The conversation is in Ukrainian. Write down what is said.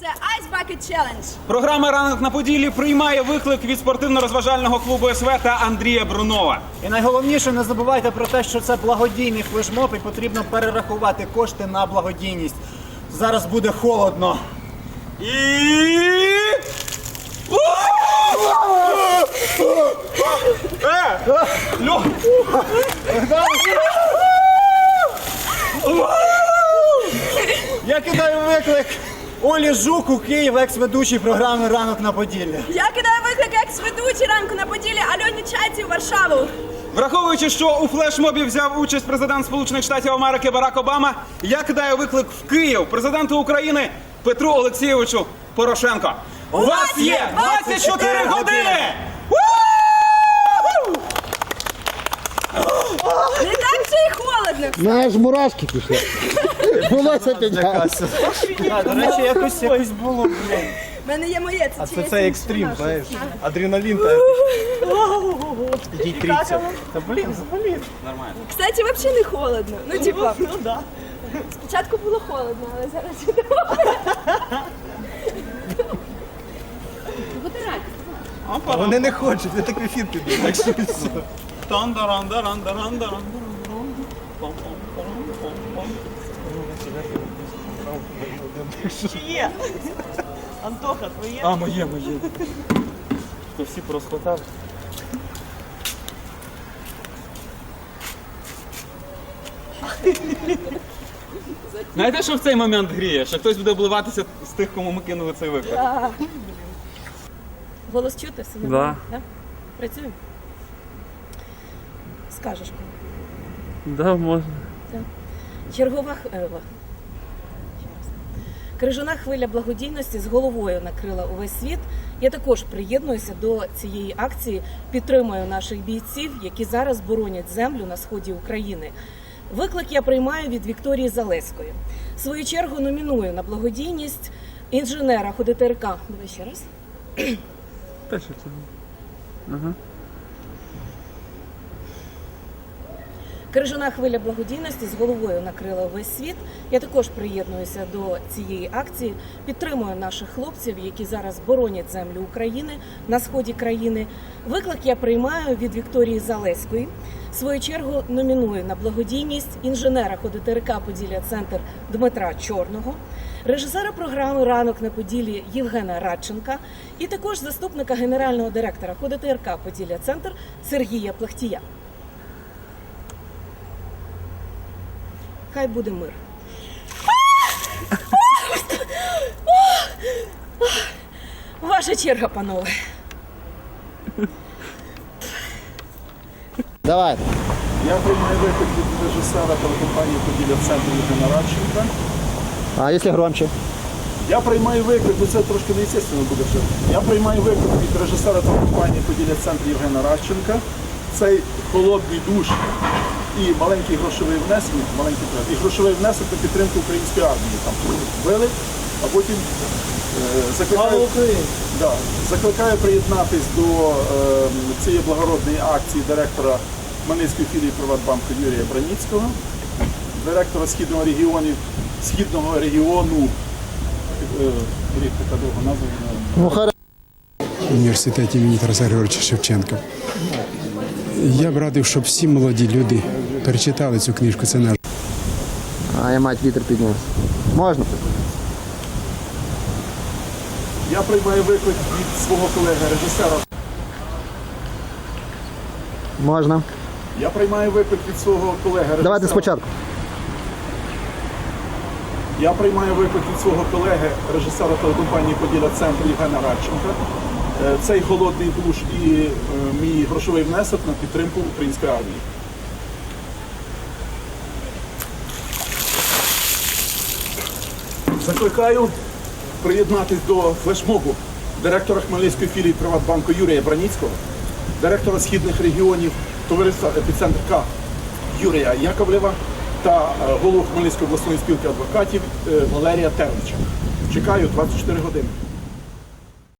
Це Ice Bucket Challenge. Програма Ранок на Поділлі приймає виклик від спортивно-розважального клубу СВ та Андрія Брунова. І найголовніше, не забувайте про те, що це благодійний флешмоб і потрібно перерахувати кошти на благодійність. Зараз буде холодно. І. Е! Я кидаю виклик Олі Жуку, Київ, екс-ведучий програми Ранок на Поділлі. Я кидаю виклик екс-ведучий ранку на поділі Альоні Чайці в Варшаву. Враховуючи, що у флешмобі взяв участь президент Сполучених Штатів Америки Барак Обама, я кидаю виклик в Київ президенту України Петру Олексійовичу Порошенко. У вас є 24 години! Не так вже й холодно. Знаєш, мурашки пішли. Волосся підняв. А, до речі, якось якось було. блін. У мене є моє, це А це, це екстрім, знаєш. Адреналін та Ідіть тріться. Та блін, блін. Кстати, взагалі не холодно. Ну, типа, спочатку було холодно, але зараз Опа. Вони не хочуть, вони так в ефір підуть. Так Є. Антоха, твоє. А, моє, моє. То всі порозхватав. Знаєте, що в цей момент гріє? Що хтось буде обливатися з тих, кому ми кинули цей виклик. Голос чути все нормально? Да. Працюємо? Скажеш кому. Да, можна. Чергова х- ва- ще раз. Крижана хвиля благодійності з головою накрила увесь світ. Я також приєднуюся до цієї акції, підтримую наших бійців, які зараз боронять землю на сході України. Виклик я приймаю від Вікторії Залеської. В свою чергу номіную на благодійність інженера ХОДТРК. Давай ще раз. Що це. Ага. Крижана хвиля благодійності з головою накрила весь світ. Я також приєднуюся до цієї акції. Підтримую наших хлопців, які зараз боронять землю України на сході країни. Виклик я приймаю від Вікторії Залеської. Свою чергу номіную на благодійність інженера ХОДТРК Поділля Центр Дмитра Чорного. Режисера програми Ранок на Поділі Євгена Радченка і також заступника генерального директора ХОДТРК Поділля Центр Сергія Плахтія. Хай буде мир. Ваша черга, панове. Давай. Я приймаю виклик від режисера телекомпанії Поділля Центр Євгена Радченка. А якщо громче? Я приймаю виклик, ну це трошки неестественно буде вже. Я приймаю виклик від режисера телекомпанії Поділля Центр Євгена Радченка. Цей холодний душ і маленький грошовий внесок, маленький і грошовий внесок на підтримку української армії. Там вбили, а потім е, закликаю, да, закликаю приєднатись до е, цієї благородної акції директора Хмельницької філії Приватбанку Юрія Браніцького, директора східного регіону, східного регіону, е, рік така довга назва. університеті імені Тараса Григоровича Шевченка. Я б радив, щоб всі молоді люди перечитали цю книжку. Це наш. А я мать вітер піднявся. Можна? Я приймаю виклик від свого колеги режисера. Можна. Я приймаю виклик від свого колеги режисера. Давайте спочатку. Я приймаю виклик від свого колеги, режисера телекомпанії Поділя Центр Євгена Радченка. Е, Цей холодний душ і е, мій грошовий внесок на підтримку української армії. Закликаю приєднатись до флешмобу директора Хмельницької філії Приватбанку Юрія Браніцького, директора східних регіонів товариства Епіцентр К Юрія Яковлєва та е, голову Хмельницької обласної спілки адвокатів Валерія Тернича. Чекаю 24 години.